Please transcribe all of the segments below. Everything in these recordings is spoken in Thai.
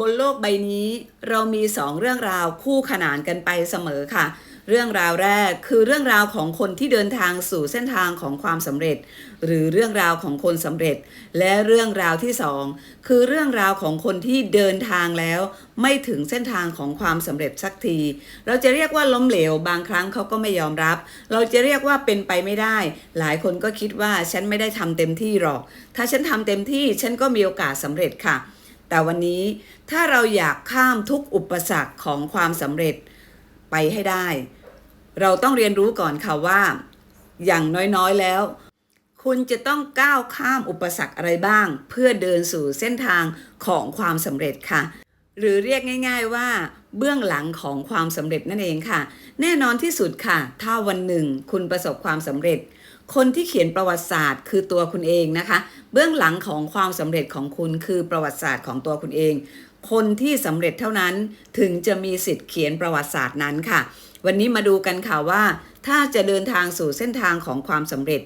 บนโลกใบนี้เรามีสองเรื่องราวคู่ขนานกันไปเสมอค่ะ เรื่องราวแรกคือเรื่องราวของคนที่เดินทางสู่เส้นทางของความสำเร็จ หรือเรื่องราวของคนสำเร็จ และเรื่องราวที่สองคือเรื่องราวของคนที่เดินทางแล้ว ไม่ถึงเส้นทางของความสำเร็จสักที เราจะเรียกว่าล้มเหลวบางครั้งเขาก็ไม่ยอมรับ เราจะเรียกว่าเป็นไปไม่ได้ หลายคนก็คิดว่าฉันไม่ได้ทำเต็มที่หรอก ถ้าฉันทำเต็มที่ฉันก็มีโอกาสสำเร็จค่ะ แต่วันนี้ถ้าเราอยากข้ามทุกอุปสรรคของความสำเร็จไปให้ได้ เราต้องเรียนรู้ก่อนค่ะว่า อย่างน้อยๆแล้ว คุณจะต้องก้าวข้ามอุปสรรคอะไรบ้าง เพื่อเดินสู่เส้นทางของความสำเร็จค่ะ หรือเรียกง่าย ๆว่า เบื้องหลังของความสำเร็จนั่นเองค่ะ แน่นอนที่สุดค่ะ ถ้าวันหนึ่งคุณประสบความสำเร็จ คนที่เขียนประวัติศาสตร์ คือตัวคุณเองนะคะ เบื้องหลังของความสำเร็จของคุณคือประวัติศาสตร์ของตัวคุณเอง คนที่สำเร็จเท่านั้นถึงจะมีสิทธิ์เขียนประวัติศาสตร์นั้นค่ะ วันนี้มาดูกันค่ะว่า ถ้าจะเดินทางสู่เส้นทางของความสำเร็จ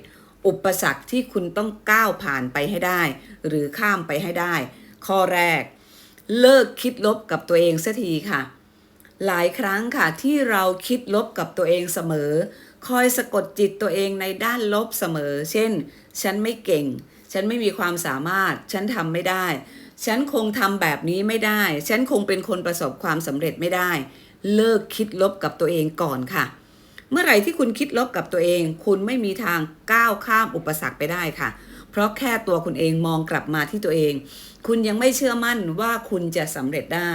อุปสรรคที่คุณต้องก้าวผ่านไปให้ได้ หรือข้ามไปให้ได้ ข้อแรก เลิกคิดลบกับตัวเองเสักทีค่ะ หลายครั้งค่ะที่เราคิดลบกับตัวเองเสมอ คอยสะกดจิตตัวเองในด้านลบเสมอ เช่น ฉันไม่เก่ง ฉันไม่มีความสามารถ ฉันทำไม่ได้ ฉันคงทำแบบนี้ไม่ได้ ฉันคงเป็นคนประสบความสำเร็จไม่ได้ เลิกคิดลบกับตัวเองก่อนค่ะ เมื่อไหร่ที่คุณคิดลบกับตัวเอง คุณไม่มีทางก้าวข้ามอุปสรรคไปได้ค่ะ เพราะแค่ตัวคุณเองมองกลับมาที่ตัวเอง คุณยังไม่เชื่อมั่นว่าคุณจะสำเร็จได้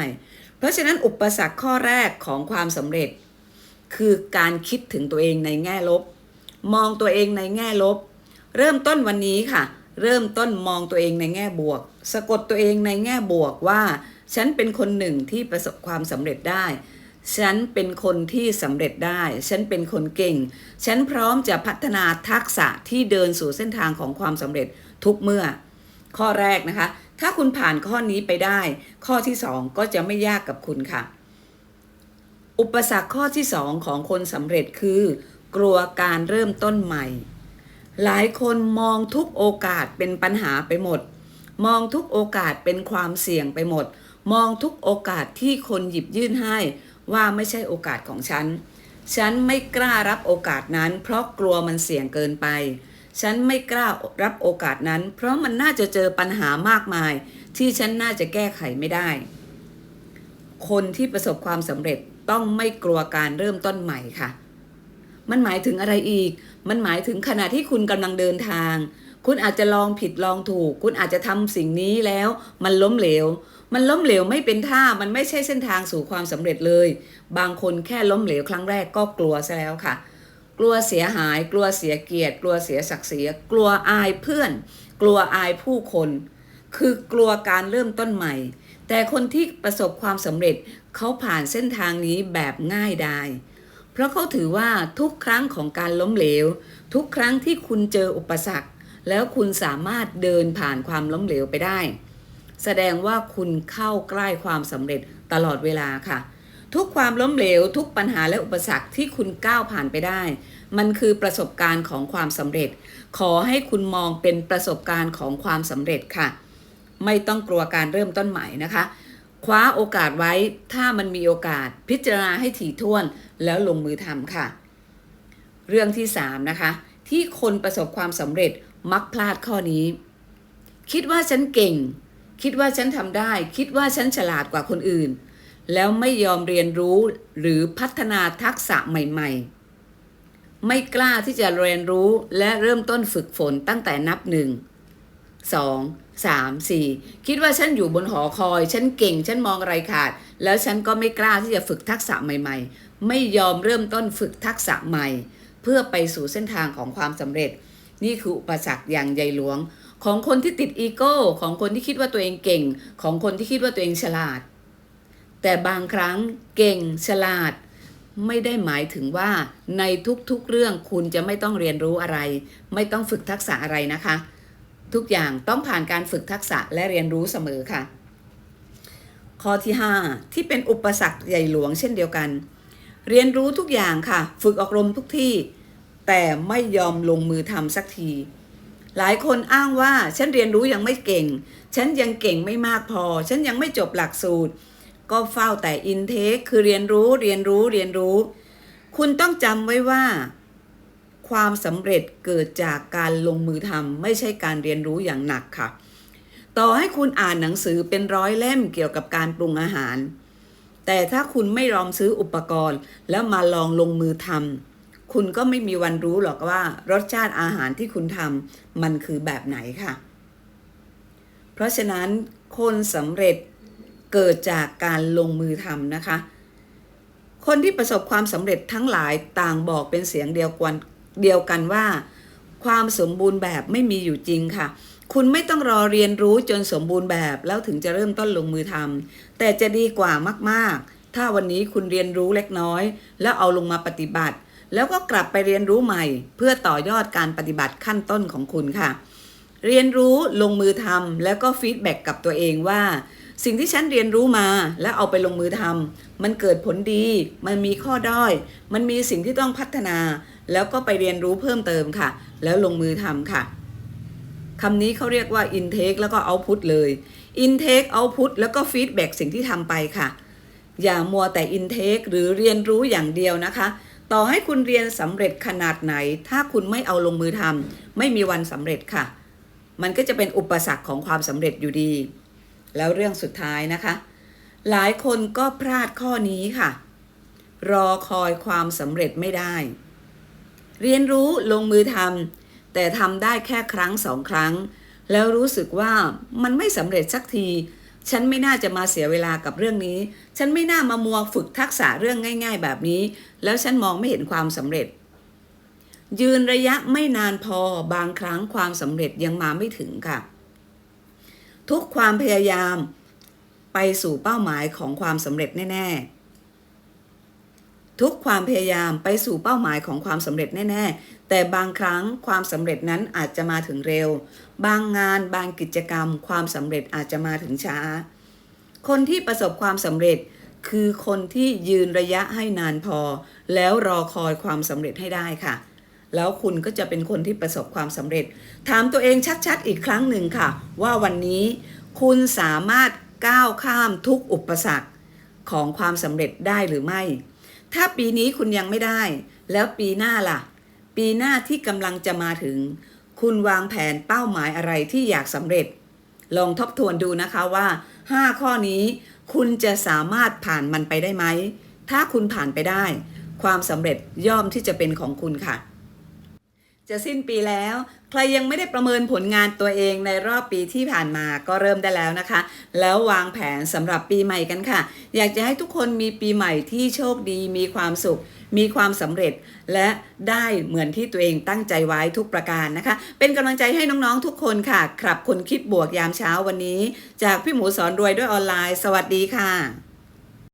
เพราะฉะนั้นอุปสรรคข้อแรกของความสำเร็จ คือการคิดถึงตัวเองในแง่ลบ มองตัวเองในแง่ลบ เริ่มต้นวันนี้ค่ะ เริ่มต้นมองตัวเองในแง่บวก สะกดตัวเองในแง่บวกว่า ฉันเป็นคนหนึ่งที่ประสบความสำเร็จได้ ฉันเป็นคนที่สำเร็จได้ ฉันเป็นคนเก่ง ฉันพร้อมจะพัฒนาทักษะที่เดินสู่เส้นทางของความสำเร็จทุกเมื่อ ข้อแรกนะคะ ถ้าคุณผ่านข้อนี้ไปได้ ข้อที่สองก็จะไม่ยากกับคุณค่ะ อุปสรรคข้อที่สองของคนสำเร็จคือ กลัวการเริ่มต้นใหม่ หลายคนมองทุกโอกาสเป็นปัญหาไปหมด มองทุกโอกาสเป็นความเสี่ยงไปหมด มองทุกโอกาสที่คนหยิบยื่นให้ ว่าไม่ใช่โอกาสของฉัน ฉันไม่กล้ารับโอกาสนั้น เพราะกลัวมันเสี่ยงเกินไป ฉันไม่กล้ารับโอกาสนั้น เพราะมันน่าจะเจอปัญหามากมาย ที่ฉันน่าจะแก้ไขไม่ได้ คนที่ประสบความสำเร็จต้องไม่กลัวการเริ่มต้นใหม่ค่ะ มันหมายถึงอะไรอีก มันหมายถึงขณะที่คุณกำลังเดินทาง คุณอาจจะลองผิดลองถูก คุณอาจจะทำสิ่งนี้แล้ว มันล้มเหลว มันล้มเหลวไม่เป็นท่า มันไม่ใช่เส้นทางสู่ความสำเร็จเลย บางคนแค่ล้มเหลวครั้งแรกก็กลัวซะแล้วค่ะ กลัวเสียหาย กลัวเสียเกียรติ กลัวเสียศักดิ์ศรีกลัวอายเพื่อน กลัวอายผู้คน คือกลัวการเริ่มต้นใหม่ แต่คนที่ประสบความสำเร็จเขาผ่านเส้นทางนี้แบบง่ายดายเพราะเขาถือว่าทุกครั้งของการล้มเหลว ทุกครั้งที่คุณเจออุปสรรค แล้วคุณสามารถเดินผ่านความล้มเหลวไปได้ แสดงว่าคุณเข้าใกล้ความสำเร็จตลอดเวลาค่ะ ทุกความล้มเหลว ทุกปัญหาและอุปสรรคที่คุณก้าวผ่านไปได้ มันคือประสบการณ์ของความสำเร็จ ขอให้คุณมองเป็นประสบการณ์ของความสำเร็จค่ะ ไม่ต้องกลัวการเริ่มต้นใหม่นะคะ คว้าโอกาสไว้ถ้ามันมีโอกาส พิจารณาให้ถี่ถ้วนแล้วลงมือทำค่ะ เรื่องที่ 3 นะคะ ที่คนประสบความสำเร็จมักพลาดข้อนี้ คิดว่าฉันเก่ง คิดว่าฉันทำได้ คิดว่าฉันฉลาดกว่าคนอื่น แล้วไม่ยอมเรียนรู้หรือพัฒนาทักษะใหม่ ๆ ไม่กล้าที่จะเรียนรู้และเริ่มต้นฝึกฝนตั้งแต่นับหนึ่งสองสามสี่คิดว่าฉันอยู่บนหอคอย ฉันเก่ง ฉันมองอะไรขาด แล้วฉันก็ไม่กล้าที่จะฝึกทักษะใหม่ ๆ ไม่ยอมเริ่มต้นฝึกทักษะใหม่ เพื่อไปสู่เส้นทางของความสำเร็จ นี่คืออุปสรรคอย่างใหญ่หลวง ของคนที่ติดอีโก้ ของคนที่คิดว่าตัวเองเก่ง ของคนที่คิดว่าตัวเองฉลาด แต่บางครั้งเก่งฉลาด ไม่ได้หมายถึงว่าในทุกๆเรื่องคุณจะไม่ต้องเรียนรู้อะไร ไม่ต้องฝึกทักษะอะไรนะคะ ทุกอย่างต้องผ่านการฝึกทักษะและเรียนรู้เสมอค่ะ ข้อที่ 5 ที่เป็นอุปสรรคใหญ่หลวงเช่นเดียวกัน เรียนรู้ทุกอย่างค่ะ ฝึกอบรมทุกที่ แต่ไม่ยอมลงมือทำสักทีหลายคนอ้างว่าฉันเรียนรู้ยังไม่เก่ง ฉันยังเก่งไม่มากพอ ฉันยังไม่จบหลักสูตร ก็เฝ้าแต่อินเทคคือเรียนรู้เรียนรู้เรียนรู้ คุณต้องจำไว้ว่า ความสำเร็จเกิดจากการลงมือทำไม่ใช่การเรียนรู้อย่างหนักค่ะ ต่อให้คุณอ่านหนังสือเป็นร้อยเล่มเกี่ยวกับการปรุงอาหาร แต่ถ้าคุณไม่ลองซื้ออุปกรณ์ แล้วมาลองลงมือทำคุณก็ไม่มีวันรู้หรอกว่ารสชาติอาหารที่คุณทำมันคือแบบไหนค่ะ เพราะฉะนั้นคนสำเร็จ เกิดจากการลงมือทำนะคะ คนที่ประสบความสำเร็จทั้งหลายต่างบอกเป็นเสียงเดียวกันเดียวกันว่า ความสมบูรณ์แบบไม่มีอยู่จริงค่ะ คุณไม่ต้องรอเรียนรู้จนสมบูรณ์แบบแล้วถึงจะเริ่มต้นลงมือทำแต่จะดีกว่ามากๆ ถ้าวันนี้คุณเรียนรู้เล็กน้อย แล้วเอาลงมาปฏิบัติ แล้วก็กลับไปเรียนรู้ใหม่ เพื่อต่อยอดการปฏิบัติขั้นต้นของคุณค่ะ เรียนรู้ลงมือทำแล้วก็ฟีดแบ็กกับตัวเองว่า สิ่งที่ฉันเรียนรู้มาแล้วเอาไปลงมือทำมันเกิดผลดี มันมีข้อด้อย มันมีสิ่งที่ต้องพัฒนา แล้วก็ไปเรียนรู้เพิ่มเติมค่ะ แล้วลงมือทำค่ะคำนี้เขาเรียกว่า intake แล้วก็ output เลย intake output แล้วก็ feedback สิ่งที่ทำไปค่ะ อย่ามัวแต่ intake หรือเรียนรู้อย่างเดียวนะคะ ต่อให้คุณเรียนสำเร็จขนาดไหน ถ้าคุณไม่เอาลงมือทำไม่มีวันสำเร็จค่ะ มันก็จะเป็นอุปสรรคของความสำเร็จอยู่ดี แล้วเรื่องสุดท้ายนะคะ หลายคนก็พลาดข้อนี้ค่ะ รอคอยความสำเร็จไม่ได้ เรียนรู้ลงมือทำแต่ทำได้แค่ครั้งสองครั้ง แล้วรู้สึกว่ามันไม่สำเร็จสักที ฉันไม่น่าจะมาเสียเวลากับเรื่องนี้ ฉันไม่น่ามามัวฝึกทักษะเรื่องง่าย ๆ แบบนี้ แล้วฉันมองไม่เห็นความสำเร็จ ยืนระยะไม่นานพอบางครั้งความสำเร็จยังมาไม่ถึงค่ะ ทุกความพยายามไปสู่เป้าหมายของความสำเร็จแน่ ๆ ทุกความพยายามไปสู่เป้าหมายของความสำเร็จแน่ ๆ แต่บางครั้งความสำเร็จนั้นอาจจะมาถึงเร็ว บางงานบางกิจกรรม ความสำเร็จอาจจะมาถึงช้า คนที่ประสบความสำเร็จคือคนที่ยืนระยะให้นานพอ แล้วรอคอยความสำเร็จให้ได้ค่ะ แล้วคุณก็จะเป็นคนที่ประสบความสำเร็จ ถามตัวเองชัดๆอีกครั้งหนึ่งค่ะ ว่าวันนี้คุณสามารถก้าวข้ามทุกอุปสรรคของความสำเร็จได้หรือไม่ ถ้าปีนี้คุณยังไม่ได้ แล้วปีหน้าล่ะ ปีหน้าที่กำลังจะมาถึง คุณวางแผนเป้าหมายอะไรที่อยากสำเร็จ ลองทบทวนดูนะคะว่า 5 ข้อนี้คุณจะสามารถผ่านมันไปได้ไหม ถ้าคุณผ่านไปได้ ความสำเร็จย่อมที่จะเป็นของคุณค่ะ จะสิ้นปีแล้ว ใครยังไม่ได้ประเมินผลงานตัวเองในรอบปีที่ผ่านมาก็เริ่มได้แล้วนะคะ แล้ววางแผนสำหรับปีใหม่กันค่ะ อยากจะให้ทุกคนมีปีใหม่ที่โชคดีมีความสุข มีความสำเร็จ และได้เหมือนที่ตัวเองตั้งใจไว้ทุกประการนะคะ เป็นกำลังใจให้น้องๆทุกคนค่ะครับคนคิดบวกยามเช้าวันนี้ จากพี่หมูสอนรวยด้วยออนไลน์ สวัสดีค่ะ